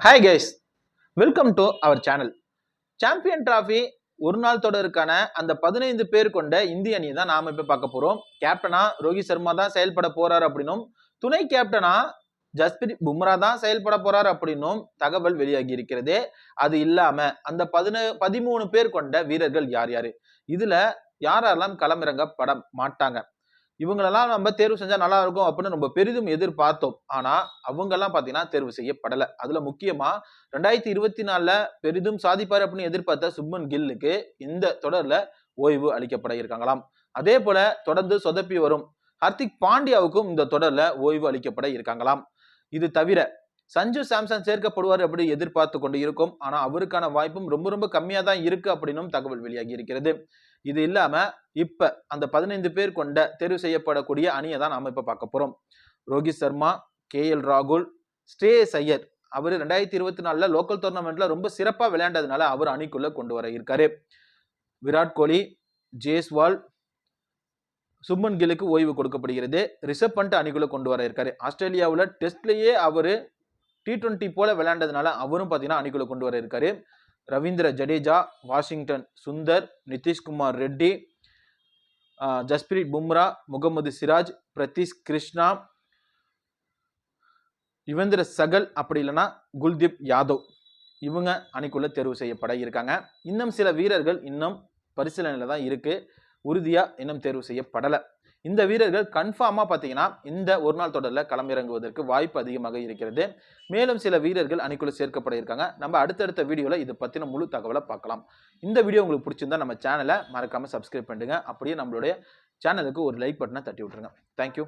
Hi guys welcome to our channel champion trophy ஒரு நாள் தொடருக்கான அந்த பதினைந்து பேர் கொண்ட இந்திய அணியை தான் நாம இப்போ பார்க்க போகிறோம் கேப்டனா ரோஹித் சர்மா தான் செயல்பட போறாரு அப்படின்னும் துணை கேப்டனா ஜஸ்பிரித் பும்ரா தான் செயல்பட போறாரு அப்படின்னும் தகவல் வெளியாகி இருக்கிறது. அது இல்லாம அந்த பதின பதிமூணு பேர் கொண்ட வீரர்கள் யார் யாரு? இதுல யாரெல்லாம் களமிறங்க பட மாட்டாங்க? இவங்களெல்லாம் நம்ம தேர்வு செஞ்சா நல்லா இருக்கும் அப்படின்னு நம்ம பெரிதும் எதிர்பார்த்தோம். ஆனா அவங்கெல்லாம் பாத்தீங்கன்னா தேர்வு செய்யப்படலை. அதுல முக்கியமா ரெண்டாயிரத்தி இருபத்தி நாலுல பெரிதும் சாதிப்பார் அப்படின்னு எதிர்பார்த்த சுப்மன் கில்லுக்கு இந்த தொடர்ல ஓய்வு அளிக்கப்பட இருக்காங்களாம். அதே போல தொடர்ந்து சொதப்பி வரும் ஹர்திக் பாண்டியாவுக்கும் இந்த தொடர்ல ஓய்வு அளிக்கப்பட இருக்காங்களாம். இது தவிர சஞ்சு சாம்சன் சேர்க்கப்படுவார் அப்படி எதிர்பார்த்து கொண்டு இருக்கும். ஆனால் அவருக்கான வாய்ப்பும் ரொம்ப ரொம்ப கம்மியாக தான் இருக்கு அப்படின்னும் தகவல் வெளியாகி இருக்கிறது. இது இல்லாம இப்ப அந்த பதினைந்து பேர் கொண்ட தேர்வு செய்யப்படக்கூடிய அணியை தான் நாம இப்ப பார்க்க போறோம். ரோஹித் சர்மா கே எல் ராகுல் ஸ்ரேயஸ் ஐயர். அவர் ரெண்டாயிரத்தி இருபத்தி நாலுல லோக்கல் டோர்னமெண்ட்ல ரொம்ப சிறப்பா விளையாண்டதுனால அவர் அணிக்குள்ள கொண்டு வர இருக்காரு. விராட் கோலி ஜேஸ்வால் சுப்மன் கில்லுக்கு ஓய்வு கொடுக்கப்படுகிறது. ரிஷப் பண்ட் அணிக்குள்ள கொண்டு வர இருக்காரு. ஆஸ்திரேலியாவில் டெஸ்ட்லேயே அவர் டி டுவெண்ட்டி போல விளையாண்டதுனால அவரும் பார்த்தீங்கன்னா அணிக்குள்ள கொண்டு வர இருக்காரு. ரவீந்திர ஜடேஜா வாஷிங்டன் சுந்தர் நிதிஷ்குமார் ரெட்டி ஜஸ்பிரீத் பும்ரா முகமது சிராஜ் பிரதீஷ் கிருஷ்ணா யுவேந்திர சகல் அப்படி இல்லைன்னா குல்தீப் யாதவ். இவங்க அணிக்குள்ள தேர்வு செய்யப்பட இருக்காங்க. இன்னும் சில வீரர்கள் இன்னும் பரிசீலனையில் தான் இருக்கு. உறுதியாக இன்னும் தேர்வு செய்யப்படலை. இந்த வீரர்கள் கன்ஃபார்மாக பார்த்தீங்கன்னா இந்த ஒரு நாள் தொடரில் களமிறங்குவதற்கு வாய்ப்பு அதிகமாக இருக்கிறது. மேலும் சில வீரர்கள் அணிக்குள்ள சேர்க்கப்பட இருக்காங்க. நம்ம அடுத்தடுத்த வீடியோவில் இது பற்றின முழு தகவலை பார்க்கலாம். இந்த வீடியோ உங்களுக்கு பிடிச்சிருந்தா நம்ம சேனலை மறக்காமல் சப்ஸ்கிரைப் பண்ணுங்க அப்படியே நம்மளுடைய சேனலுக்கு ஒரு லைக் பட்டனை தட்டி விட்டுருங்க. தேங்க்யூ